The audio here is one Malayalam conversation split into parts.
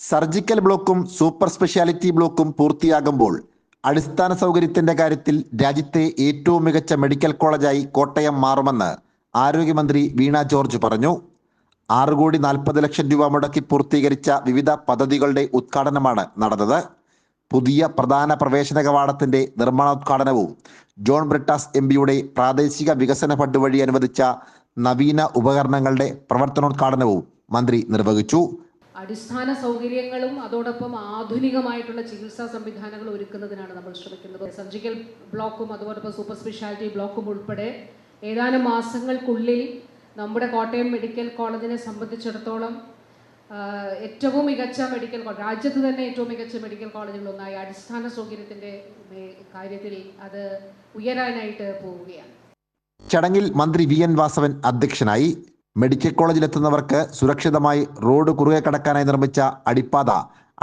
സർജിക്കൽ ബ്ലോക്കും സൂപ്പർ സ്പെഷ്യാലിറ്റി ബ്ലോക്കും പൂർത്തിയാകുമ്പോൾ അടിസ്ഥാന സൗകര്യത്തിന്റെ കാര്യത്തിൽ രാജ്യത്തെ ഏറ്റവും മികച്ച മെഡിക്കൽ കോളേജായി കോട്ടയം മാറുമെന്ന് ആരോഗ്യമന്ത്രി വീണ ജോർജ് പറഞ്ഞു. ആറ് കോടി നാൽപ്പത് ലക്ഷം രൂപ മുടക്കി പൂർത്തീകരിച്ച വിവിധ പദ്ധതികളുടെ ഉദ്ഘാടനമാണ് നടന്നത്. പുതിയ പ്രധാന പ്രവേശന കവാടത്തിന്റെ നിർമ്മാണോദ്ഘാടനവും ജോൺ ബ്രിട്ടാസ് എം പിയുടെ പ്രാദേശിക വികസന ഫണ്ട് വഴി അനുവദിച്ച നവീന ഉപകരണങ്ങളുടെ പ്രവർത്തനോദ്ഘാടനവും മന്ത്രി നിർവഹിച്ചു. അടിസ്ഥാന സൗകര്യങ്ങളും അതോടൊപ്പം ആധുനികമായിട്ടുള്ള ചികിത്സാ സംവിധാനങ്ങളും ഒരുക്കുന്നതിനാണ് നമ്മൾ ശ്രമിക്കുന്നത്. സർജിക്കൽ ബ്ലോക്കും അതോടൊപ്പം സൂപ്പർ സ്പെഷ്യാലിറ്റി ബ്ലോക്കും ഉൾപ്പെടെ ഏതാനും മാസങ്ങൾക്കുള്ളിൽ നമ്മുടെ കോട്ടയം മെഡിക്കൽ കോളേജിനെ സംബന്ധിച്ചിടത്തോളം ഏറ്റവും മികച്ച മെഡിക്കൽ കോളേജ് രാജ്യത്ത് തന്നെ ഏറ്റവും മികച്ച മെഡിക്കൽ കോളേജുകളൊന്നായി അടിസ്ഥാന സൗകര്യത്തിന്റെ കാര്യത്തിൽ അത് ഉയരാനായിട്ട് പോവുകയാണ്. ചടങ്ങിൽ മന്ത്രി വി എൻ വാസവൻ അധ്യക്ഷനായി മെഡിക്കൽ കോളേജിലെത്തുന്നവർക്ക് സുരക്ഷിതമായി റോഡ് കുറുകെ കടക്കാനായി നിർമ്മിച്ച അടിപ്പാത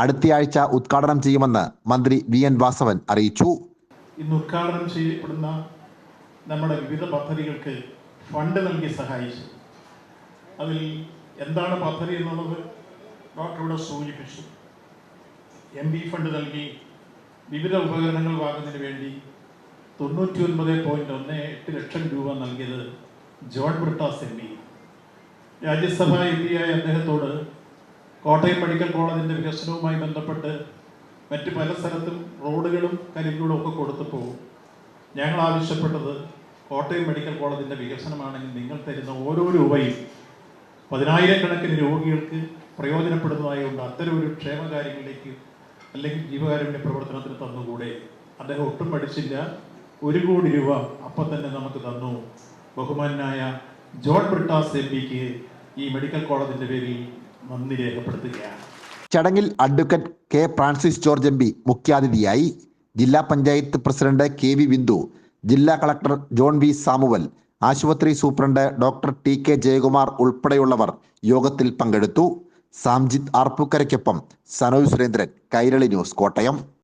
അടുത്തയാഴ്ച ഉദ്ഘാടനം ചെയ്യുമെന്ന് മന്ത്രി വി എൻ വാസവൻ അറിയിച്ചു. ഇന്ന് ഉദ്ഘാടനം ചെയ്യപ്പെടുന്ന നമ്മുടെ വിവിധ പദ്ധതികൾക്ക് ഫണ്ട് നൽകി സഹായിച്ചു. അതിൽ എന്താണ് പദ്ധതി എന്നുള്ളത് ഡോക്ടർ ഇവിടെ സൂചിപ്പിച്ചു. എം ബി ഫണ്ട് നൽകി വിവിധ ഉപകരണങ്ങൾ വാങ്ങുന്നതിന് വേണ്ടി തൊണ്ണൂറ്റി ഒൻപത് പോയിന്റ് ഒന്ന് എട്ട് ലക്ഷം രൂപ നൽകിയത് John Brittas M P. Rajya Sabha M പിയായ അദ്ദേഹത്തോട് കോട്ടയം മെഡിക്കൽ കോളേജിന്റെ വികസനവുമായി ബന്ധപ്പെട്ട് മറ്റ് പല സ്ഥലത്തും റോഡുകളും കരികളും ഒക്കെ കൊടുത്തപ്പോൾ ഞങ്ങൾ ആവശ്യപ്പെട്ടത് കോട്ടയം മെഡിക്കൽ കോളേജിന്റെ വികസനമാണെങ്കിൽ നിങ്ങൾ തരുന്ന ഓരോ രൂപയും പതിനായിരക്കണക്കിന് രോഗികൾക്ക് പ്രയോജനപ്പെടുന്നതായതുകൊണ്ട് അത്തരം ഒരു ക്ഷേമകാര്യങ്ങളിലേക്ക് അല്ലെങ്കിൽ ജീവകാരുണ്യ പ്രവർത്തനത്തിന് തന്നുകൂടെ? അദ്ദേഹം ഒട്ടും പഠിച്ചില്ല. ഒരു കോടി രൂപ അപ്പം തന്നെ നമുക്ക് തന്നു. ബഹുമാനായ ജോൺ ബ്രിട്ടാസ് എം പിക്ക് ഈ മെഡിക്കൽ കോളേജിന്റെ പേരിൽ നന്ദി രേഖപ്പെടുത്തുകയാണ്. ചടങ്ങിൽ advocate K Francis George M P മുഖ്യാതിഥിയായി ജില്ലാ panchayat president K V Bindu ജില്ലാ കളക്ടർ ജോൺ വി സാമുവൽ ആശുപത്രി superintendent doctor T K Jayakumar ഉൾപ്പെടെയുള്ളവർ യോഗത്തിൽ പങ്കെടുത്തു. സാംജിത് ആർപ്പുക്കരയ്ക്കൊപ്പം സനോജ് സുരേന്ദ്രൻ കൈരളി ന്യൂസ് കോട്ടയം.